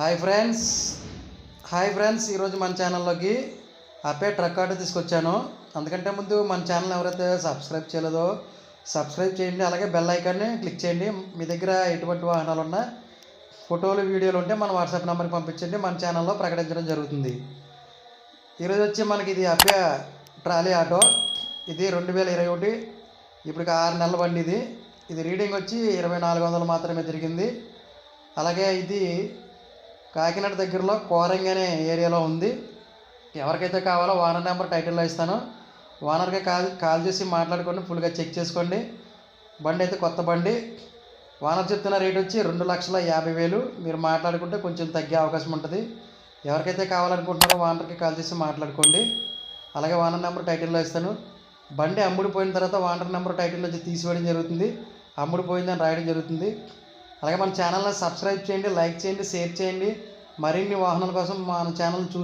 Hi friends hi friends ఈరోజు మన ఛానల్లోకి అప్పే ట్రక్ ఆటో తీసుకొచ్చాను. అందుకంటే ముందు మన ఛానల్ ఎవరైతే సబ్స్క్రైబ్ చేయలేదో సబ్స్క్రైబ్ చేయండి అలాగే బెల్ ఐకాన్ని క్లిక్ చేయండి. మీ దగ్గర ఎటువంటి వాహనాలు ఉన్నా ఫోటోలు వీడియోలు ఉంటే మన వాట్సాప్ నెంబర్కి పంపించండి. మన ఛానల్లో ప్రకటించడం జరుగుతుంది. ఈరోజు వచ్చి మనకి ఇది అపే ట్రాలీ ఆటో. ఇది రెండు వేల ఇరవై ఒకటి. ఇప్పటికి ఆరు నెలల బండి ఇది. ఇది రీడింగ్ వచ్చి ఇరవై నాలుగు వందలు మాత్రమే తిరిగింది. అలాగే ఇది కాకినాడ దగ్గరలో కోరంగి అనే ఏరియాలో ఉంది. ఎవరికైతే కావాలో ఓనర్ నెంబర్ టైటిల్లో ఇస్తాను. ఓనర్కి కాల్ కాల్ చేసి మాట్లాడుకొని ఫుల్గా చెక్ చేసుకోండి. బండి అయితే కొత్త బండి. ఓనర్ చెప్తున్న రేట్ వచ్చి రెండు లక్షల యాభై వేలు. మీరు మాట్లాడుకుంటే కొంచెం తగ్గే అవకాశం ఉంటుంది. ఎవరికైతే కావాలనుకుంటున్నారో ఓనర్కి కాల్ చేసి మాట్లాడుకోండి. అలాగే ఓనర్ నెంబర్ టైటిల్లో ఇస్తాను. బండి అమ్ముడిపోయిన తర్వాత ఓనర్ నెంబర్ టైటిల్ నుంచి తీసివేయడం జరుగుతుంది. అమ్ముడిపోయిందని రాయడం జరుగుతుంది. అలాగే మన ఛానల్ని సబ్స్క్రైబ్ చేయండి లైక్ చేయండి షేర్ చేయండి. మరిన్ని వాహనాల కోసం మన ఛానల్ చూ